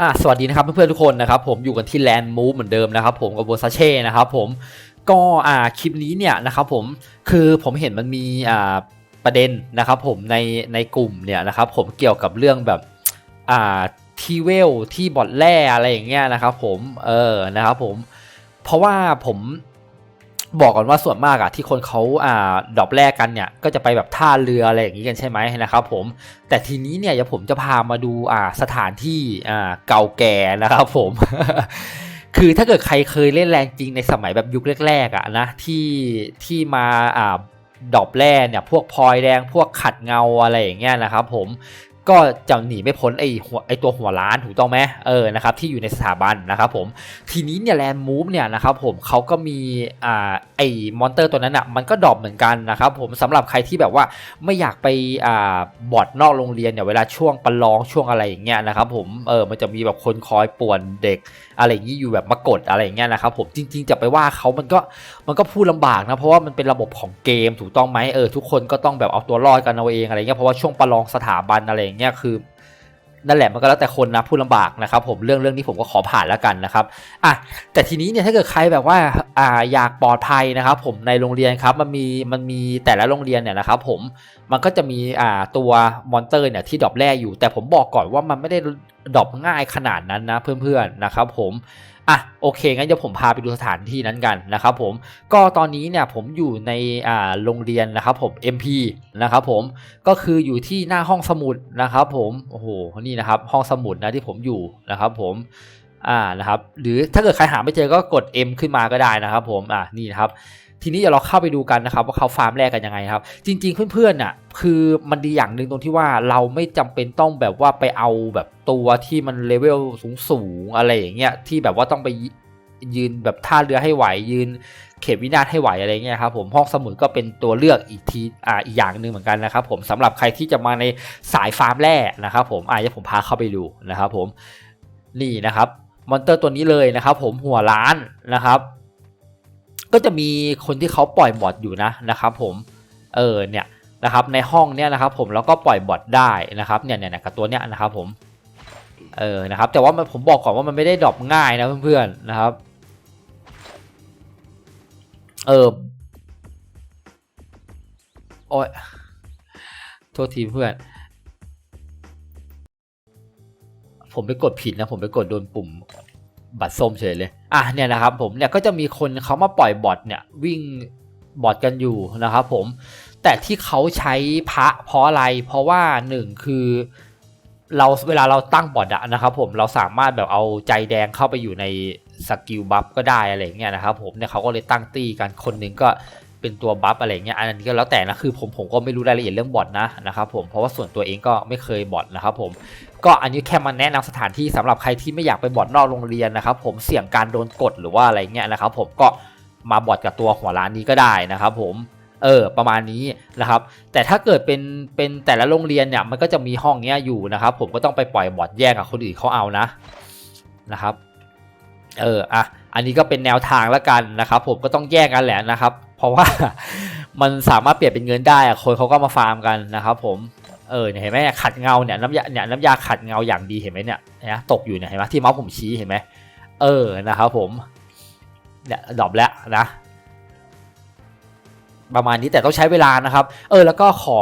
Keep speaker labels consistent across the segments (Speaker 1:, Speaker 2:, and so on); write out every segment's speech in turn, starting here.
Speaker 1: อ่าสวัสดีนะครับเพื่อนๆทุกคนนะครับผมอยู่กันที่แลนด์มูฟเหมือนเดิมนะครับผมกับโบซาเช่นะครับผมก็อ่าคลิปนี้เนี่ยนะครับผมคือผมเห็นมันมีอ่าประเด็นนะครับผมในในกลุ่มเนี่ยนะครับผมเกี่ยวกับเรื่องแบบอ่าทีเวลที่บอดแร่อะไรอย่างเงี้ยนะครับผมเออนะครับผมเพราะว่าผม บอกก่อนว่าส่วนมากอะที่คนเขาอ่าดรอปแรกกันเนี่ยก็จะไปแบบท่าเรืออะไรอย่างงี้กันใช่ไหมนะครับผมแต่ทีนี้เนี่ยเดี๋ยวผมจะพามาดูอ่าสถานที่อ่าเก่าแก่นะครับผม คือถ้าเกิดใครเคยเล่นแรงจริงในสมัยแบบยุคแรกๆอะนะที่ที่มาอ่าดอบแร่เนี่ยพวกพลอยแดงพวกขัดเงาอะไรอย่างเงี้ยนะครับผม ก็จะหนีไม่พ้นไอหัวไอตัวหัวล้านถูกต้องไหมเออนะครับที่อยู่ในสถาบันนะครับผมทีนี้เนี่ยแลนมูฟเนี่ยนะครับผมเขาก็มีอ่าไอมอนเตอร์ตัวนั้นอะมันก็ดรอปเหมือนกันนะครับผมสำหรับใครที่แบบว่าไม่อยากไปอ่าบอดนอกโรงเรียนเนี่ยเวลาช่วงประลองช่วงอะไรอย่างเงี้ยนะครับผมเออมันจะมีแบบคนคอยป่วนเด็ก อะไรอย่างนี้อยู่แบบมากดอะไรอย่างเงี้ยนะครับผมจริง ๆ จะไปว่าเขามันก็มันก็พูดลำบากนะเพราะว่ามันเป็นระบบของเกมถูกต้องไหมเออทุกคนก็ต้องแบบเอาตัวรอดกันเอาเองอะไรเงี้ยเพราะว่าช่วงประลองสถาบันอะไรอย่างเงี้ยคือนั่นแหละมันก็แล้วแต่คนนะพูดลำบากนะครับผมเรื่องเรื่องนี้ผมก็ขอผ่านแล้วกันนะครับอะแต่ทีนี้เนี่ยถ้าเกิดใครแบบว่าอ่าอยากปลอดภัยนะครับผมในโรงเรียนครับมันมีมันมีแต่ละโรงเรียนเนี่ยนะครับผมมันก็จะมีอ่าตัวมอนเตอร์เนี่ยที่ดรอปแร่อยู่ แต่ผมบอกก่อนว่ามันไม่ได้ ดรอปง่ายขนาดนั้นนะเพื่อนๆนะครับผมอะโอเคงั้นเดี๋ยวผมพาไปดูสถานที่นั้นกันนะครับผมก็ตอนนี้เนี่ยผมอยู่ในอ่าโรงเรียนนะครับผม MP นะครับผมก็คืออยู่ที่หน้าห้องสมุดนะครับผมโอ้โหนี่นะครับห้องสมุดนะที่ผมอยู่นะครับผมอ่านะครับหรือถ้าเกิดใครหาไม่เจอก็กด M ขึ้นมาก็ได้นะครับผมอ่านี่นะครับ ทีนี้เดี๋ยวเราเข้าไปดูกันนะครับว่าเขาฟาร์มแรกกันยังไงครับ จริง ๆ เพื่อนๆน่ะคือมันดีอย่างหนึ่งตรงที่ว่าเราไม่จำเป็นต้องแบบว่าไปเอาแบบตัวที่มันเลเวลสูงๆอะไรอย่างเงี้ยที่แบบว่าต้องไปยืนแบบท่าเรือให้ไหวยืนเขตวินาศให้ไหวอะไรเงี้ยครับผมห้องสมุดก็เป็นตัวเลือกอีกทีอ่าอีกอย่างหนึ่งเหมือนกันนะครับผมสำหรับใครที่จะมาในสายฟาร์มแร่นะครับผมอ่าเดี๋ยวผมพาเข้าไปดูนะครับผมนี่นะครับมอนเตอร์ตัวนี้เลยนะครับผมหัวล้านนะครับ ก็จะมีคนที่เขาปล่อยบอทอยู่นะนะครับผมเออเนี่ยนะครับในห้องเนี่ยนะครับผมแล้วก็ปล่อยบอทได้นะครับเนี่ยเนี่ยกับตัวเนี้ยนะครับผมเออนะครับแต่ว่ามันผมบอกก่อนว่ามันไม่ได้ดรอปง่ายนะเพื่อนๆนะครับเออโอ้ยโทษทีเพื่อน ผมไปกดผิดนะ ผมไปกดโดนปุ่ม บัตรส้มเฉยเลย อะเนี่ยนะครับผมเนี่ยก็จะมีคนเขามาปล่อยบอทเนี่ยวิ่งบอทกันอยู่นะครับผม แต่ที่เขาใช้พระเพราะอะไร เพราะว่าหนึ่งคือเราเวลาเราตั้งบอทอะนะครับผมเราสามารถแบบเอาใจแดงเข้าไปอยู่ในสกิลบัฟก็ได้อะไรเงี้ยนะครับผมเนี่ยเขาก็เลยตั้งตีกันคนหนึ่งก็ เป็นตัวบัฟอะไรเงี้ยอันนี้ก็แล้วแต่นะคือผมผมก็ไม่รู้รายละเอียดเรื่องบอทนะนะครับผมเพราะว่าส่วนตัวเองก็ไม่เคยบอทนะครับผมก็อันนี้แค่มาแนะนำสถานที่สำหรับใครที่ไม่อยากไปบอทนอกโรงเรียนนะครับผมเสี่ยงการโดนกดหรือว่าอะไรเงี้ยนะครับผมก็มาบอทกับตัวหัวร้านนี้ก็ได้นะครับผมเออประมาณนี้นะครับ แต่ถ้าเกิดเป็นเป็นแต่ละโรงเรียนเนี่ยมันก็จะมีห้องเนี้ยอยู่นะครับ ผมก็ต้องไปปล่อยบอดแยกกับคนอื่นเขาเอานะนะครับ เอออะอันนี้ก็เป็นแนวทางแล้วกันนะครับ ผมก็ต้องแยกกันแหละนะครับ ราะว่ามันสามารถเปลี่ยนเป็นเงินได้คนเขาก็มาฟาร์มกันนะครับผมเออเนี่ยเห็นไหมขัดเงาเนี่ยน้ำยาเนี่ยน้ำยาขัดเงาอย่างดีเห็นไหมเนี่ยนะตกอยู่เนี่ยเห็นไหมที่เมาส์ผมชี้เห็นไหมเออนะครับผมเนี่ยดรอปแล้วนะ ประมาณนี้แต่ต้องใช้เวลานะครับ เออแล้วก็ขอ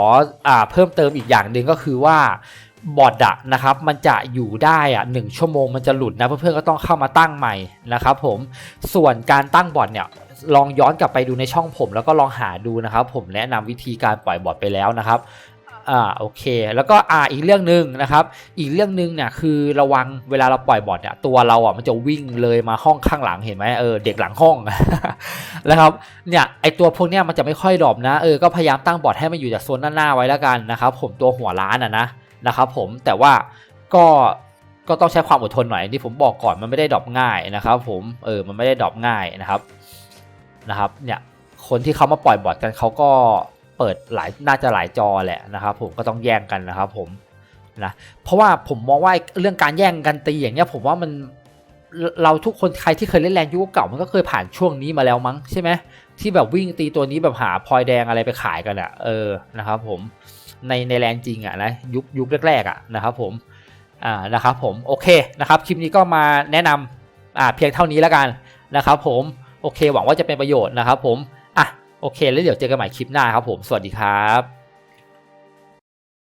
Speaker 1: อ่าเพิ่มเติมอีกอย่างหนึ่งก็คือว่า บอดอะนะครับมันจะอยู่ได้อะหนึ่งชั่วโมงมันจะหลุดนะเพื่อนๆก็ต้องเข้ามาตั้งใหม่นะครับผมส่วนการตั้งบอดเนี่ยลองย้อนกลับไปดูในช่องผม แล้วก็ลองหาดูนะครับผมแนะนำวิธีการปล่อยบอดไปแล้วนะครับอ่าโอเค แล้วก็อ่าอีกเรื่องหนึ่งนะครับอีกเรื่องหนึ่งเนี่ยคือระวังเวลาเราปล่อยบอดเนี่ยตัวเราอะมันจะวิ่งเลยมาห้องข้างหลังเห็นไหมเออเด็กหลังห้องนะครับเนี่ยไอตัวพวกเนี้ยมันจะไม่ค่อยดรอปนะเออก็พยายามตั้งบอดให้มันอยู่จากโซนหน้าๆไว้แล้วกันนะครับผมตัวหัวร้านอะนะ นะครับผมแต่ว่าก็ก็ต้องใช้ความอดทนหน่อยที่ผมบอกก่อนมันไม่ได้ดรอปง่ายนะครับ ผมเออมันไม่ได้ดรอปง่ายนะครับนะครับเนี่ยคนที่เขามาปล่อยบอร์ดกันเขาก็เปิดหลายน่าจะหลายจอแหละนะครับผมก็ต้องแย่งกันนะครับผมนะเพราะว่าผมมองว่าเรื่องการแย่งกันตีอย่างเงี้ยผมว่ามันเราทุกคนใครที่เคยเล่นแลนยุคเก่ามันก็เคยผ่านช่วงนี้มาแล้วมั้งใช่ไหมที่แบบวิ่งตีตัวนี้แบบหาพลอยแดงอะไรไปขายกันอะ่ะเออนะครับผม ในในแรงจริงอะนะยุคยุคแรกๆอะนะครับผมอ่านะครับผมโอเคนะครับคลิปนี้ก็มาแนะนำอ่าเพียงเท่านี้แล้วกันนะครับผมโอเคหวังว่าจะเป็นประโยชน์นะครับผมอะโอเคแล้วเดี๋ยวเจอกันใหม่คลิปหน้าครับผมสวัสดีครับ